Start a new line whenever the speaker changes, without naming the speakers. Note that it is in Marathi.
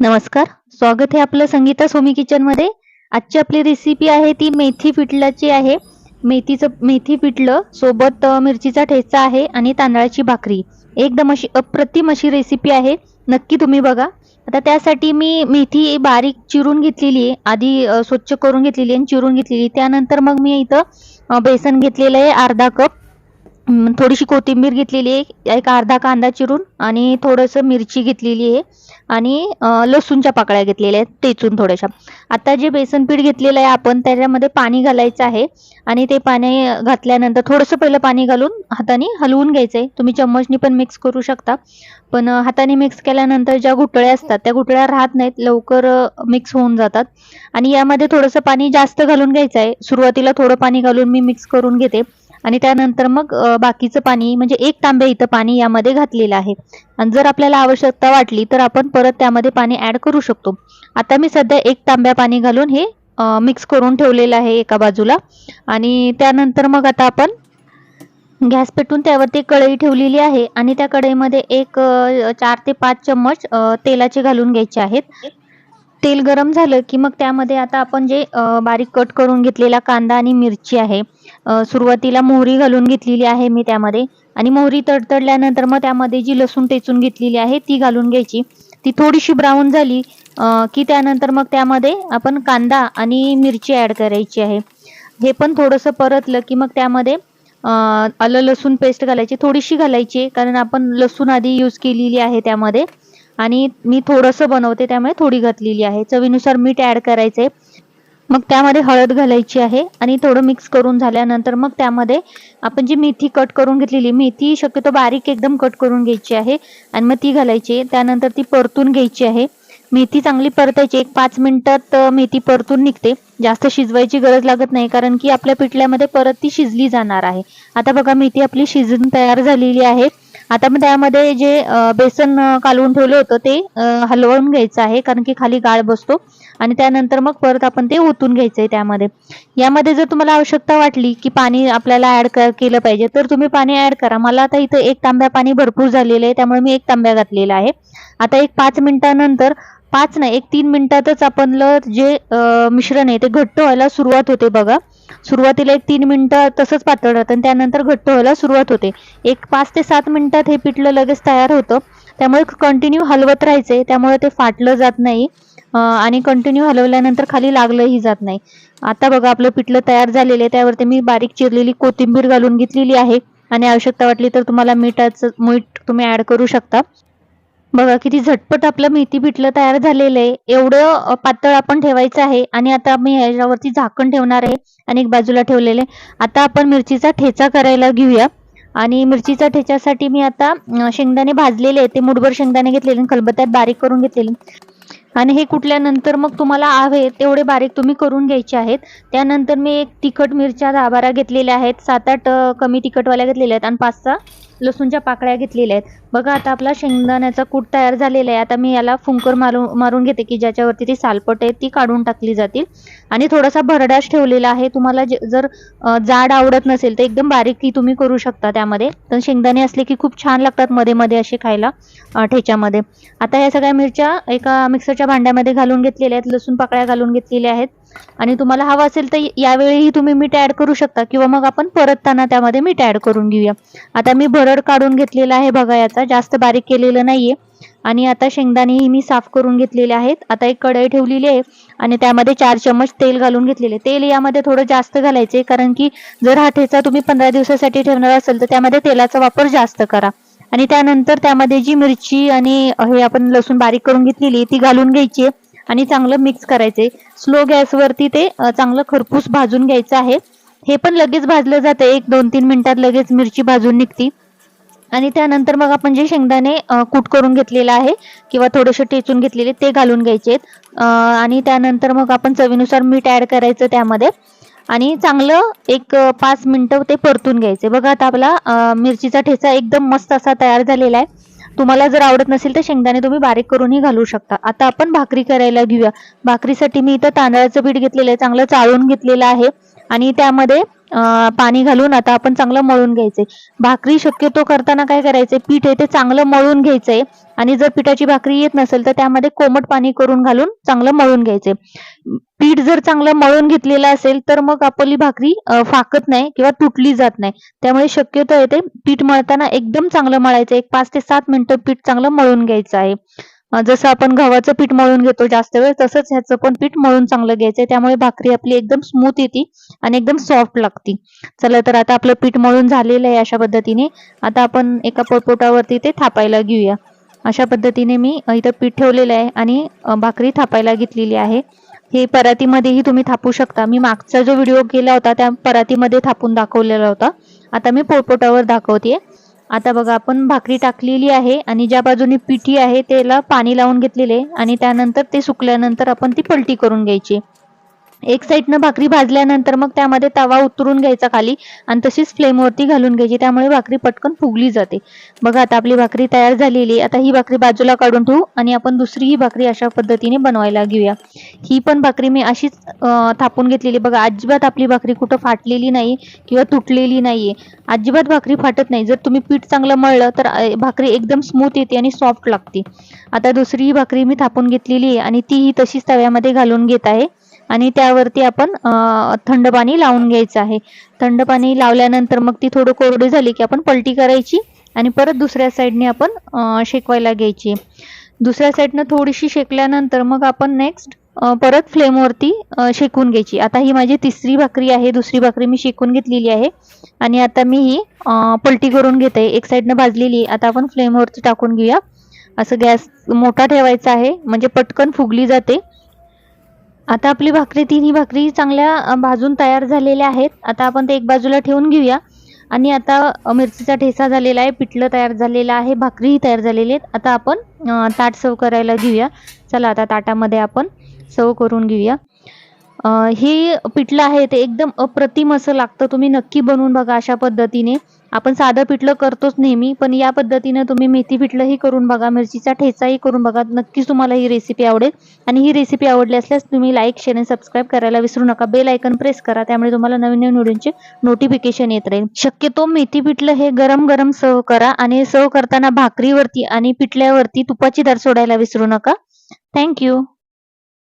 नमस्कार स्वागत आहे आपलं संगीता सोमी किचनमध्ये. आजची आपली रेसिपी आहे ती मेथी पिठलाची आहे. मेथीचं मेथी पिठलं सोबत मिरचीचा ठेचा आहे आणि तांदळाची भाकरी. एकदम अशी अप्रतिम अशी रेसिपी आहे. नक्की तुम्ही बघा. आता त्यासाठी मी मेथी बारीक चिरून घेतलेली आहे. आधी स्वच्छ करून घेतलेली आहे आणि चिरून घेतलेली त्यानंतर मग मी इथं बेसन घेतलेलं आहे अर्धा कप. थोडीशी कोथिंबीर घेतलेली आहे. एक अर्धा कांदा चिरून आणि थोडंसं मिरची घेतलेली आहे. आणि लसूणच्या पाकळ्या घेतलेल्या आहेत. तेचून थोड्याशा. आता जे बेसन पीठ घेतलेलं आहे आपण त्याच्यामध्ये पाणी घालायचं आहे. आणि ते पाणी घातल्यानंतर थोडंसं पहिलं पाणी घालून हाताने हलवून घ्यायचं आहे तुम्ही चम्मचनी पण मिक्स करू शकता. पण हाताने मिक्स केल्यानंतर ज्या गुठळ्या असतात त्या गुठळ्या राहत नाहीत. लवकर मिक्स होऊन जातात. आणि यामध्ये थोडंसं पाणी जास्त घालून घ्यायचं आहे सुरुवातीला थोडं पाणी घालून मी मिक्स करून घेते. आणि त्यानंतर मग बाकीचं पाणी म्हणजे एक तांब्या इथं पाणी यामध्ये घातलेलं आहे. आणि जर आपल्याला आवश्यकता वाटली तर आपण परत त्यामध्ये पाणी ऍड करू शकतो. आता मी सध्या एक तांब्या पाणी घालून हे मिक्स करून ठेवलेलं आहे एका बाजूला. आणि त्यानंतर मग आता आपण गॅस पेटून त्यावरती कढई ठेवलेली आहे. आणि त्या कढईमध्ये एक चार ते पाच चम्मच तेलाचे घालून घ्यायचे आहेत. तेल गरम झालं की मग त्यामध्ये आता आपण जे बारीक कट करून घेतलेला कांदा आणि मिरची आहे सुरुवातीला मोहरी घालून घेतलेली आहे मी त्यामध्ये आणि मोहरी तडतडल्यानंतर मग त्यामध्ये जी लसूण टेचून घेतलेली आहे ती घालून घ्यायची. ती थोडीशी ब्राऊन झाली की त्यानंतर मग त्यामध्ये आपण कांदा आणि मिरची ऍड करायची आहे. हे पण थोडंसं परतलं की मग त्यामध्ये आलं लसूण पेस्ट घालायची थोडीशी घालायची कारण आपण लसूण आधी यूज केलेली आहे त्यामध्ये. आणि मी थोडंसं बनवते त्यामुळे थोडी घातलेली आहे. चवीनुसार मीठ ऍड करायचंय. मग त्यामध्ये हळद घालायची आहे आणि थोडं मिक्स करून झाल्यानंतर मग त्यामध्ये आपण जी मेथी कट करून घेतलेली मेथी शक्यतो बारीक एकदम कट करून घ्यायची आहे. आणि मग ती घालायची त्यानंतर ती परतून घ्यायची आहे. मेथी चांगली परतायची एक पाच मिनिटात मेथी परतून निघते. जास्त शिजवायची गरज लागत नाही कारण की आपल्या पिठल्यामध्ये परत ती शिजली जाणार आहे. आता बघा मेथी आपली शिजून तयार झालेली आहे. आता मग त्यामध्ये जे बेसन कालवून ठेवलं होतं ते हलवून घ्यायचं आहे कारण की खाली गाळ बसतो. आणि त्यानंतर मग परत आपण ते ओतून घ्यायचं आहे त्यामध्ये. यामध्ये जर तुम्हाला आवश्यकता वाटली की पाणी आपल्याला ऍड केलं पाहिजे तर तुम्ही पाणी ऍड करा. मला आता इथं एक तांब्या पाणी भरपूर झालेलं आहे त्यामुळे मी एक तांब्या घातलेला आहे. आता एक पाच मिनिटानंतर पाच नाही एक तीन मिनिटातच आपण जे मिश्रण आहे ते घट्ट व्हायला सुरुवात होते बघा. सुरुवातीला एक तीन मिनटं तसंच पातळ राहतं आणि त्यानंतर घट्ट व्हायला सुरुवात होते. एक पाच ते सात मिनिटात हे पिठलं लगेच तयार होतं. त्यामुळे कंटिन्यू हलवत राहायचे त्यामुळे ते फाटलं जात नाही. आणि कंटिन्यू हलवल्यानंतर खाली लागलंही जात नाही. आता बघा आपलं पिठलं तयार झालेलं आहे. त्यावरती मी बारीक चिरलेली कोथिंबीर घालून घेतलेली आहे. आणि आवश्यकता वाटली तर तुम्हाला मिठाचं मीठ तुम्ही ऍड करू शकता. बघा किती झटपट आपलं मेथी पिठलं तयार झालेलं आहे. एवढं पातळ आपण ठेवायचं आहे आणि आता मी ह्याच्यावरती झाकण ठेवणार आहे आणि एक बाजूला ठेवलेले आता आपण मिरचीचा ठेचा करायला घेऊया. आणि मिरचीचा ठेच्यासाठी मी आता शेंगदाणे भाजलेले आहे ते मुठभर शेंगदाणे घेतलेले खलबत्यात खलबत्त्यात बारीक करून घेतलेले. आणि हे कुटल्यानंतर मग तुम्हाला हवे तेवढे बारीक तुम्ही करून घ्यायचे आहेत. त्यानंतर मी एक तिखट मिरच्या दहा बारा घेतलेल्या आहेत. सात आठ कमी तिखटवाल्या घेतलेल्या आहेत आणि पाच सहा लसूणच्या पाकळ्या घेतलेल्या आहेत. बघा आता आपला शेंगदाण्याचा कूट तयार झालेला आहे. आता मी याला फुंकर मारून मारून घेते की ज्याच्यावरती ती सालपट आहे ती काढून टाकली जातील. आणि थोडासा भरडाश ठेवलेला आहे. तुम्हाला जे- जर जाड आवडत नसेल तर एकदम बारीकही तुम्ही करू शकता त्यामध्ये. तर शेंगदाणे असले की खूप छान लागतात मध्ये मध्ये असे खायला ठेच्यामध्ये. आता या सगळ्या मिरच्या एका मिक्सरच्या भांड्यामध्ये घालून घेतलेल्या आहेत. लसूण पाकळ्या घालून घेतलेल्या आहेत. आणि तुम्हाला हवं असेल तर यावेळीही तुम्ही मीठ ऍड करू शकता किंवा मग आपण परतताना त्यामध्ये मीठ ऍड करून घेऊया. आता मी सरळ काढून घेतलेला आहे बघा याचा. जास्त बारीक केलेलं नाहीये. आणि आता शेंगदाणेही मी साफ करून घेतलेले आहेत. आता एक कढई ठेवलेली आहे आणि त्यामध्ये चार चम्मच तेल घालून घेतलेले. तेल यामध्ये थोडं जास्त घालायचे कारण की जर हा ठेचा तुम्ही पंधरा दिवसासाठी ठेवणार असेल तर त्यामध्ये तेलाचा वापर जास्त करा. आणि त्यानंतर त्यामध्ये जी मिरची आणि हे आपण लसूण बारीक करून घेतलेली ती घालून घ्यायची आणि चांगलं मिक्स करायचे स्लो गॅसवरती ते चांगलं खरपूस भाजून घ्यायचं आहे. हे पण लगेच भाजलं जातं एक दोन तीन मिनिटात लगेच मिरची भाजून निघती. आणि त्यानंतर मग आपण जे शेंगदाणे कूट करून घेतलेलं आहे किंवा थोडेसे टेचून घेतलेले ते घालून घ्यायचे आहेत. आणि त्यानंतर मग आपण चवीनुसार मीठ ॲड करायचं त्यामध्ये. आणि चांगलं एक पाच मिनटं ते परतून घ्यायचे. बघा आता आपला मिरचीचा ठेचा एकदम मस्त असा तयार झालेला आहे. तुम्हाला जर आवडत नसेल तर शेंगदाणे तुम्ही बारीक करूनही घालू शकता. आता आपण भाकरी करायला घेऊया. भाकरीसाठी मी इथं तांदळाचं पीठ घेतलेलं आहे चांगलं चाळून घेतलेलं आहे. आणि त्यामध्ये पाणी घालून आता आपण चांगलं मळून घ्यायचंय. भाकरी शक्यतो करताना काय करायचंय पीठ आहे ते चांगलं मळून घ्यायचंय. आणि जर पिठाची भाकरी येत नसेल तर त्यामध्ये कोमट पाणी करून घालून चांगलं मळून घ्यायचंय. पीठ जर चांगलं मळून घेतलेलं असेल तर मग आपली भाकरी फाकत नाही किंवा तुटली जात नाही. त्यामुळे शक्यतो आहे ते पीठ मळताना एकदम चांगलं मळायचं एक पाच ते सात मिनिटं पीठ चांगलं मळून घ्यायचं आहे. जसं आपण गव्हाचं पीठ मळून घेतो जास्त वेळ तसंच ह्याचं पण पीठ मळून चांगलं घ्यायचं त्यामुळे भाकरी आपली एकदम स्मूथ येते आणि एकदम सॉफ्ट लागते. चला तर आता आपलं पीठ मळून झालेलं आहे अशा पद्धतीने. आता आपण एका पोटपोटावरती ते थापायला घेऊया. अशा पद्धतीने मी इथं पीठ ठेवलेलं आहे आणि भाकरी थापायला घेतलेली आहे. हे परातीमध्येही तुम्ही थापू शकता. मी मागचा जो व्हिडिओ केला होता त्या परातीमध्ये थापून दाखवलेला होता. आता मी पोटपोटावर दाखवते आता बघा आपण भाकरी टाकलेली आहे आणि ज्या बाजूने पिठी आहे त्याला पाणी लावून घेतलेले आणि त्यानंतर ते सुकल्यानंतर आपण ती पलटी करून घ्यायची. एक साईडनं भाकरी भाजल्यानंतर मग त्यामध्ये तवा उतरून घ्यायचा खाली आणि तशीच फ्लेमवरती घालून घ्यायची. त्यामुळे भाकरी पटकन फुगली जाते. बघा आता आपली भाकरी तयार झालेली आहे. आता ही भाकरी बाजूला काढून ठेवू आणि आपण दुसरी ही भाकरी अशा पद्धतीने बनवायला घेऊया. ही पण भाकरी मी अशीच थापून घेतलेली बघा अजिबात आपली भाकरी कुठं फाटलेली नाही किंवा तुटलेली नाहीये. अजिबात भाकरी फाटत नाही. जर तुम्ही पीठ चांगलं मळलं तर भाकरी एकदम स्मूथ येते आणि सॉफ्ट लागते. आता दुसरी ही भाकरी मी थापून घेतलेली आहे आणि तीही तशीच तव्यामध्ये घालून घेत आहे. आणि त्यावरती आपण थंड पाणी लावून घ्यायचं आहे. थंड पाणी लावल्यानंतर मग ती थोडं कोरडी झाली की आपण पलटी करायची आणि परत दुसऱ्या साईडने आपण शेकवायला घ्यायची. दुसऱ्या साईडनं थोडीशी शेकल्यानंतर मग आपण नेक्स्ट परत फ्लेमवरती शेकून घ्यायची. आता ही माझी तिसरी भाकरी आहे दुसरी भाकरी मी शेकून घेतलेली आहे. आणि आता मी ही पलटी करून घेते. एक साईडनं भाजलेली आता आपण फ्लेमवरती टाकून घेऊया. असं गॅस मोठा ठेवायचा आहे. म्हणजे पटकन फुगली जाते. आता आपली भाकरी तिन्ही भाकरी चांगल्या भाजून तयार झालेल्या आहेत. आता आपण ते एक बाजूला ठेवून घेऊया. आणि आता मिरचीचा ठेसा झालेला आहे पिठलं तयार झालेलं आहे भाकरीही तयार झालेली आहेत. आता आपण ताट सर्व करायला घेऊया. चला आता ताटामध्ये आपण सर्व करून घेऊया. हे पिठलं आहे ते एकदम अप्रतिम असं लागतं. तुम्ही नक्की बनवून बघा अशा पद्धतीने. आपण साधं पिठलं करतोच नेहमी पण या पद्धतीने तुम्ही मेथी पिठलंही करून बघा मिरचीचा ठेचाही करून बघा. नक्कीच तुम्हाला ही रेसिपी आवडेल. आणि ही रेसिपी आवडली असल्यास तुम्ही लाईक शेअर आणि सबस्क्राईब करायला विसरू नका. बेल आयकन प्रेस करा त्यामुळे तुम्हाला नवीन नवीन व्हिडिओचे नोटिफिकेशन येत राहील. शक्यतो मेथी पिठलं हे गरम गरम सर्व करा आणि सर्व करताना भाकरीवरती आणि पिठल्यावरती तुपाची धार सोडायला विसरू नका. थँक्यू